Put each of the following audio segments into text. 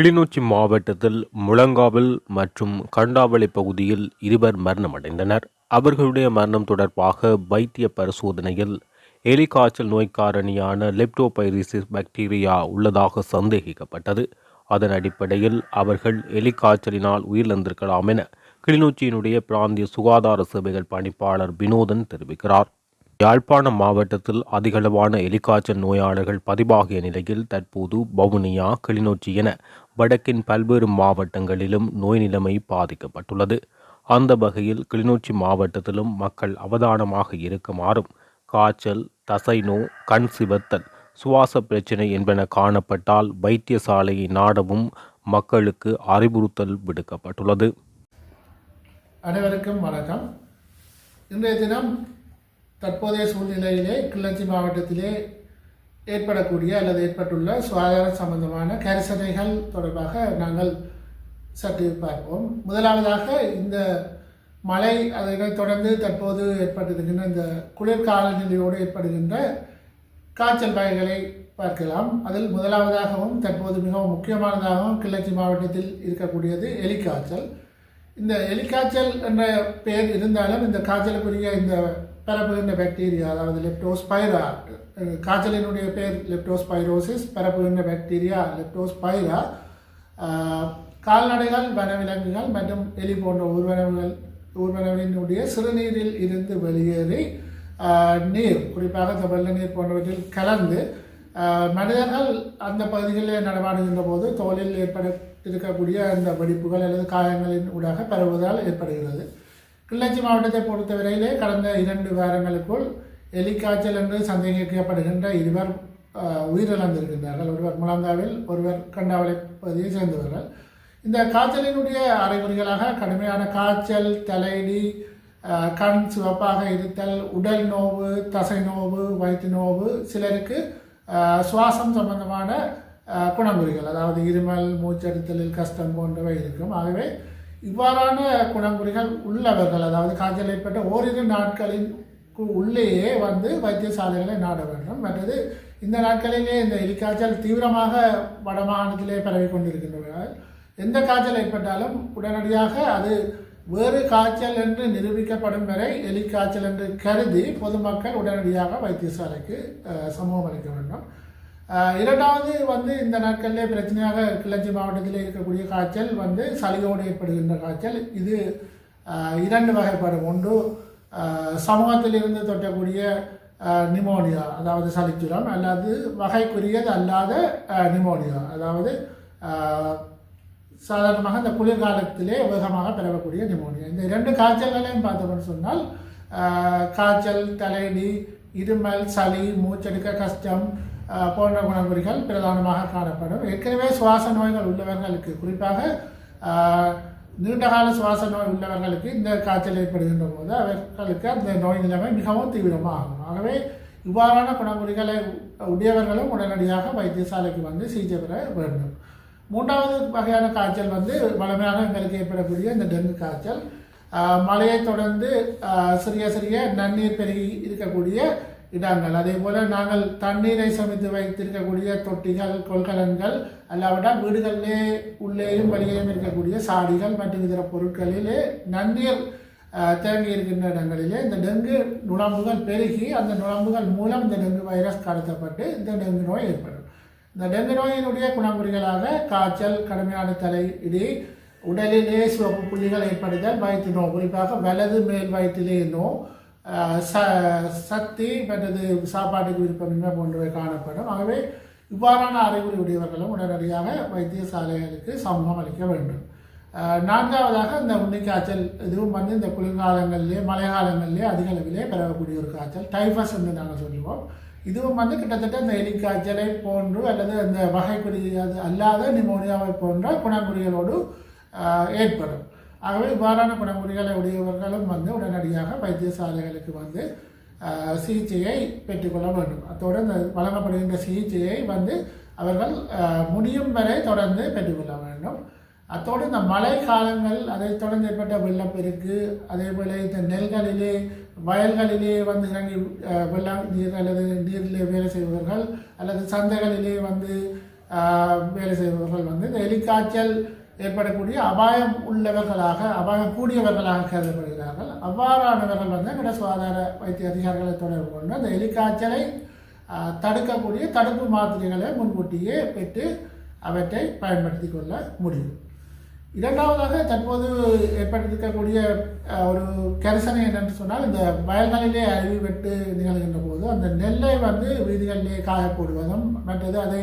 கிளிநொச்சி மாவட்டத்தில் முழங்காவில் மற்றும் கண்டாவளை பகுதியில் இருவர் மரணமடைந்தனர். அவர்களுடைய மரணம் தொடர்பாக வைத்திய பரிசோதனையில் எலிகாய்ச்சல் நோய்க்காரணியான நோய் காரணியான லெப்டோபைரிசிஸ் பாக்டீரியா உள்ளதாக சந்தேகிக்கப்பட்டது. அதன் அடிப்படையில் அவர்கள் எலிகாய்ச்சலினால் உயிரிழந்திருக்கலாம் என கிளிநொச்சியினுடைய பிராந்திய சுகாதார சேவைகள் பணிப்பாளர் வினோதன் தெரிவிக்கிறார். யாழ்ப்பாணம் மாவட்டத்தில் அதிகளவான எலிக்காய்ச்சல் நோயாளர்கள் பதிவாகிய நிலையில் தற்போது வவுனியா கிளிநொச்சி என வடக்கின் பல்வேறு மாவட்டங்களிலும் நோய் நிலைமை பாதிக்கப்பட்டுள்ளது. அந்த வகையில் கிளிநொச்சி மாவட்டத்திலும் மக்கள் அவதானமாக இருக்குமாறும் காய்ச்சல் தசைநோ கண் சிவத்தல் சுவாச பிரச்சினை என்பன காணப்பட்டால் வைத்தியசாலையை நாடவும் மக்களுக்கு அறிவுறுத்தல் விடுக்கப்பட்டுள்ளது. அனைவருக்கும் வணக்கம். இன்றைய தினம் தற்போதைய சூழ்நிலையிலே கிளர்ச்சி மாவட்டத்திலே ஏற்படக்கூடிய அல்லது ஏற்பட்டுள்ள சுகாதார சம்பந்தமான கரிசனைகள் தொடர்பாக நாங்கள் சற்று பார்ப்போம். முதலாவதாக இந்த மழை அதைத் தொடர்ந்து தற்போது ஏற்பட்டிருக்கின்ற இந்த குளிர்கால நிலையோடு ஏற்படுகின்ற காய்ச்சல் வகைகளை பார்க்கலாம். அதில் முதலாவதாகவும் தற்போது மிகவும் முக்கியமானதாகவும் கிளர்ச்சி மாவட்டத்தில் இருக்கக்கூடியது எலிக்காய்ச்சல் இந்த எலிக்காய்ச்சல் என்ற பெயர் இருந்தாலும் இந்த காய்ச்சலுக்குரிய இந்த பரப்புகின்ற பாக்டீரியா அதாவது லெப்டோஸ்பைரா காய்ச்சலினுடைய பெயர் லெப்டோஸ்பைரோசிஸ் பரப்புகின்ற பாக்டீரியா லெப்டோஸ்பைரா கால்நடைகள் வனவிலங்குகள் மற்றும் எலி போன்ற ஊர்வனவுகள் ஊர்வனவினுடைய சிறுநீரில் இருந்து வெளியேறி நீர் குறிப்பாக இந்த வெள்ள நீர் போன்றவற்றில் கலந்து மனிதர்கள் அந்த பகுதிகளில் நடமாடுகின்ற போது தோலில் ஏற்பட்டிருக்கக்கூடிய அந்த வெடிப்புகள் அல்லது காயங்களின் ஊடாக பரவுவதால் ஏற்படுகிறது. கிள்ளச்சி மாவட்டத்தை பொறுத்தவரையிலே கடந்த இரண்டு வாரங்களுக்குள் எலிக்காய்ச்சல் என்று சந்தேகிக்கப்படுகின்ற இருவர் உயிரிழந்திருக்கின்றார்கள். ஒருவர் முழங்காவில் ஒருவர் கண்டாவளை பகுதியை சேர்ந்தவர்கள். இந்த காய்ச்சலினுடைய அறிகுறிகளாக கடுமையான காய்ச்சல் தலையடி கண் சிவப்பாக இருத்தல் உடல் நோவு தசை நோவு வயிற்று நோவு சிலருக்கு சுவாசம் சம்பந்தமான குணங்குறிகள் அதாவது இருமல் மூச்செடுத்தலில் கஷ்டம் போன்றவை இருக்கும். ஆகவே இவ்வாறான குணங்குறிகள் உள்ளவர்கள் அதாவது காய்ச்சல் ஏற்பட்ட ஓரிரு நாட்களின் உள்ளேயே வந்து வைத்தியசாலைகளை நாட வேண்டும். மற்றது இந்த நாட்களிலே இந்த எலிக்காய்ச்சல் தீவிரமாக வடமாகாணத்திலே பரவி கொண்டிருக்கின்றவர்கள் எந்த காய்ச்சல் ஏற்பட்டாலும் உடனடியாக அது வேறு காய்ச்சல் என்று நிரூபிக்கப்படும் வரை எலி காய்ச்சல் என்று கருதி பொதுமக்கள் உடனடியாக வைத்தியசாலைக்கு சமூகம் அளிக்க வேண்டும். இரண்டாவது வந்து இந்த நாட்களிலே பிரச்சனையாக கிளர்ச்சி மாவட்டத்தில் இருக்கக்கூடிய காய்ச்சல் வந்து சளியோடு ஏற்படுகின்ற காய்ச்சல். இது இரண்டு வகைப்படும். ஒன்று சமூகத்தில் இருந்து தொட்டக்கூடிய நிமோனியா அதாவது சளிச்சுரம். அல்லது வகைக்குரியது அல்லாத நிமோனியா. அதாவது சாதாரணமாக இந்த குளிர்காலத்திலே வேகமாக பரவக்கூடிய நிமோனியா இந்த இரண்டு காய்ச்சல்களையும் பார்த்தோம்னு சொன்னால் காய்ச்சல் தலையடி இருமல் சளி மூச்செடுக்க கஷ்டம் போன்ற குணமுறைகள் பிரதானமாக காணப்படும். ஏற்கனவே சுவாச நோய்கள் உள்ளவர்களுக்கு குறிப்பாக நீண்டகால சுவாச நோய் உள்ளவர்களுக்கு இந்த காய்ச்சல் ஏற்படுகின்ற போது அவர்களுக்கு அந்த நோய் நிலைமை மிகவும் தீவிரமாகும். ஆகவே இவ்வாறான குணமுறைகளை உடையவர்களும் உடனடியாக வைத்தியசாலைக்கு வந்து சிகிச்சை பெற வேண்டும். மூன்றாவது வகையான காய்ச்சல் வந்து வளமையாக எங்களுக்கு ஏற்படக்கூடிய இந்த டெங்கு காய்ச்சல். மழையை தொடர்ந்து சிறிய சிறிய நன்னீர் பெருகி இருக்கக்கூடிய இடங்கள். அதே போல் நாங்கள் தண்ணீரை சமைத்து வைத்திருக்கக்கூடிய தொட்டிகள் கொள்கலன்கள் அல்லாவிட்டால் வீடுகளிலே உள்ளேயும் வெளியேயும் இருக்கக்கூடிய சாடிகள் மற்றும் இதர பொருட்களிலே நன்னீர் தேங்கி இருக்கின்ற இடங்களிலே இந்த டெங்கு நுழம்புகள் பெருகி அந்த நுழம்புகள் மூலம் இந்த டெங்கு வைரஸ் கடத்தப்பட்டு இந்த டெங்கு நோய் ஏற்படும். இந்த டெங்கு நோயினுடைய குணங்குறிகளாக காய்ச்சல் கடுமையான தலை இடி உடலிலே சிவப்பு புள்ளிகள் ஏற்படுதல் வயிற்று நோய். குறிப்பாக வலது மேல் வயிற்றிலே நோய் ச சக்தி மற்றது சாப்பாட்டுக்கு விருப்பமின்மை போன்றவை காணப்படும். ஆகவே இவ்வாறான அறிகுறி உடையவர்களும் உடனடியாக வைத்தியசாலைகளுக்கு சமூகம் அளிக்க வேண்டும். நான்காவதாக இந்த உண்ணி காய்ச்சல் இதுவும் வந்து இந்த குளிர்காலங்களிலே மழை காலங்களிலே அதிக அளவிலே பரவக்கூடிய ஒரு காய்ச்சல் டைஃபஸ் என்று நாங்கள் சொல்லுவோம். இதுவும் வந்து கிட்டத்தட்ட இந்த எலிக்காய்ச்சலை போன்று அல்லது அந்த வகைக்குரிய அல்லாத நிமோனியாவை போன்ற குணங்குறிகளோடு ஏற்படும். ஆகவே இவ்வாறான குணங்குறிகளை உடையவர்களும் வந்து உடனடியாக வைத்தியசாலைகளுக்கு வந்து சிகிச்சையை பெற்றுக்கொள்ள வேண்டும். அத்தோடு இந்த வழங்கப்படுகின்ற சிகிச்சையை வந்து அவர்கள் முடியும் வரை தொடர்ந்து பெற்றுக்கொள்ள வேண்டும். அத்தோடு இந்த மழை காலங்கள் அதை தொடர்ந்து ஏற்பட்ட வெள்ளப்பெருக்கு அதே போல் இந்த நெல்களிலே வயல்களிலே வந்து இறங்கி வெள்ளம் நீர் அல்லது நீரிலே வேலை செய்பவர்கள் அல்லது சந்தைகளிலே வந்து வேலை செய்பவர்கள் வந்து இந்த எலிக்காய்ச்சல் ஏற்படக்கூடிய அபாயம் உள்ளவர்களாக அபாயம் கூடியவர்களாக கருதப்படுகிறார்கள். அவ்வாறானவர்கள் வந்து எங்களோட சுகாதார வைத்திய அதிகாரிகளை தொடர்பு கொண்டு அந்த எலிக்காய்ச்சலை தடுக்கக்கூடிய தடுப்பு மாத்திரைகளை முன்கூட்டியே பெற்று அவற்றை பயன்படுத்தி கொள்ள முடியும். இரண்டாவதாக தற்போது ஏற்பட்டிருக்கக்கூடிய ஒரு கரிசனை என்னென்னு சொன்னால் இந்த வயல்களிலே அருவி வெட்டு நிகழ்கின்ற போது அந்த நெல்லை வந்து வீதிகளிலே காய போடுவதும் மற்றது அதை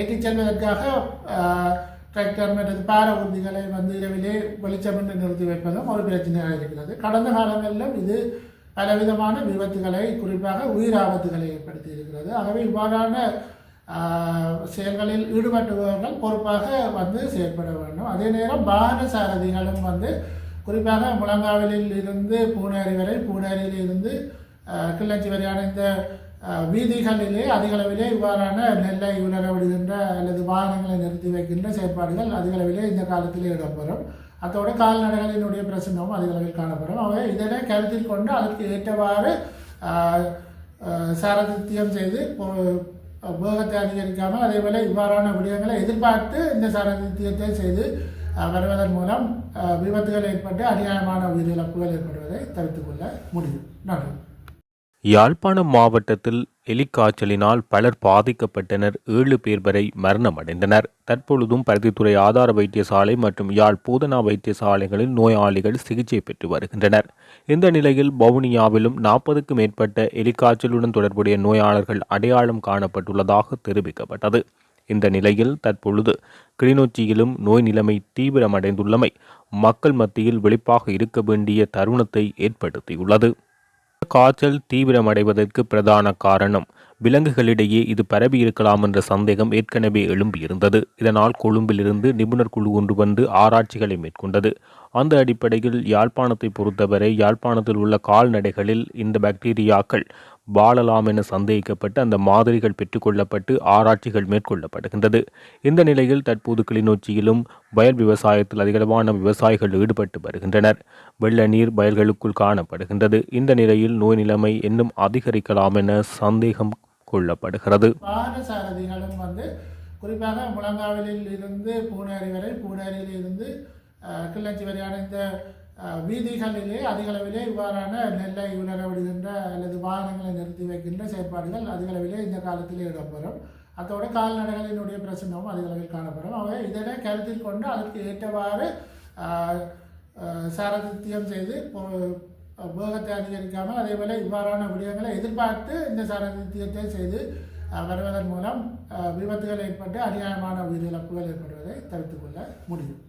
ஏற்றிச் செல்வதற்காக டிராக்டர் மற்றது பார ஊர்திகளை வந்து இரவிலே வெளிச்சமின்றி நிறுத்தி வைப்பதும் ஒரு பிரச்சனையாக இருக்கிறது. கடந்த காலங்களிலும் இது பலவிதமான விபத்துகளை குறிப்பாக உயிர் ஆபத்துகளை ஏற்படுத்தி இருக்கிறது. ஆகவே இவ்வாறான செயல்களில் ஈடுபட்டுபவர்கள் பொறுப்பாக வந்து செயல்பட வேண்டும். அதே நேரம் வாகன சாரதிகளும் வந்து குறிப்பாக முழங்காவிலில் இருந்து பூனேரி வரை பூனேரியில் இருந்து ஆஹ் வரையான இந்த வீதிகளிலே அதிகளவிலே இவ்வாறான நெல்லை உலர விடுகின்ற அல்லது வாகனங்களை நிறுத்தி வைக்கின்ற செயற்பாடுகள் அதிகளவிலே இந்த காலத்திலே இடம்பெறும். அத்தோடு கால்நடைகளினுடைய பிரச்சனையும் அதிகளவில் காணப்படும். அவை இதனை கருத்தில் கொண்டு அதற்கு ஏற்றவாறு சாரதித்தியம் செய்து வேகத்தை அதிகரிக்காமல் அதே போல் இவ்வாறான விடயங்களை எதிர்பார்த்து இந்த சாரதித்தியத்தை செய்து வருவதன் மூலம் விபத்துகள் ஏற்பட்டு அநியாயமான உயிரிழப்புகள் ஏற்படுவதை தவிர்த்துக் கொள்ள முடியும். நன்றி. யாழ்ப்பாணம் மாவட்டத்தில் எலிக்காய்ச்சலினால் பலர் பாதிக்கப்பட்டனர். ஏழு பேர் வரை மரணமடைந்தனர். தற்பொழுதும் பருத்தித்துறை ஆதார வைத்தியசாலை மற்றும் யாழ் பூதனா வைத்தியசாலைகளில் நோயாளிகள் சிகிச்சை பெற்று வருகின்றனர். இந்த நிலையில் வவுனியாவிலும் நாற்பதுக்கும் மேற்பட்ட எலிக்காய்ச்சலுடன் தொடர்புடைய நோயாளர்கள் அடையாளம் காணப்பட்டுள்ளதாக தெரிவிக்கப்பட்டது. இந்த நிலையில் தற்பொழுது கிளிநொச்சியிலும் நோய் நிலைமை தீவிரமடைந்துள்ளமை மக்கள் மத்தியில் வெளிப்பாக இருக்க வேண்டிய தருணத்தை ஏற்படுத்தியுள்ளது. காய்ச்சல் தீவிரமடைவதற்கு பிரதான காரணம். விலங்குகளிடையே இது பரவி இருக்கலாம் என்ற சந்தேகம் ஏற்கனவே எழும்பியிருந்தது. இதனால் கொழும்பிலிருந்து நிபுணர் குழு ஒன்று வந்து ஆராய்ச்சிகளை மேற்கொண்டது. அந்த அடிப்படையில் யாழ்ப்பாணத்தை பொறுத்தவரை யாழ்ப்பாணத்தில் உள்ள கால்நடைகளில் இந்த பாக்டீரியாக்கள் வாழலாம் என சந்தேகிக்கப்பட்டு அந்த மாதிரிகள் பெற்றுக்கொள்ளப்பட்டு ஆராய்ச்சிகள் மேற்கொள்ளப்படுகின்றது. இந்த நிலையில் தற்போது கிளிநொச்சியிலும் வயல் விவசாயத்தில் அதிகளவான விவசாயிகள் ஈடுபட்டு வருகின்றனர். வெள்ள நீர் வயல்களுக்குள் காணப்படுகின்றது. இந்த நிலையில் நோய் நிலைமை இன்னும் அதிகரிக்கலாம் என சந்தேகம் கொள்ளப்படுகிறது. வந்து குறிப்பாக முழங்காவிலில் இருந்து பூனேரி வரை பூனேரியில் இருந்து வரையான இந்த வீதிகளிலே அதிகளவிலே இவ்வாறான நெல்லை உணரவிடுகின்ற அல்லது வாகனங்களை நிறுத்தி வைக்கின்ற செயற்பாடுகள் அதிகளவிலே இந்த காலத்திலே இடம்பெறும். அதோட கால்நடைகளினுடைய பிரச்சனமும் அதிகளவில் காணப்படும். அவை இதனை கருத்தில் கொண்டு அதற்கு ஏற்றவாறு ஆஹ், சாரதித்தியம் செய்து போகத்தை வேகத்தை அதிகரிக்காமல் அதே போல் இவ்வாறான விடயங்களை எதிர்பார்த்து இந்த சாரதித்தியத்தை செய்து வருவதன் மூலம் விபத்துகள் ஏற்பட்டு அநியாயமான உயிரிழப்புகள் ஏற்படுவதை தவிர்த்துக்கொள்ள முடியும்.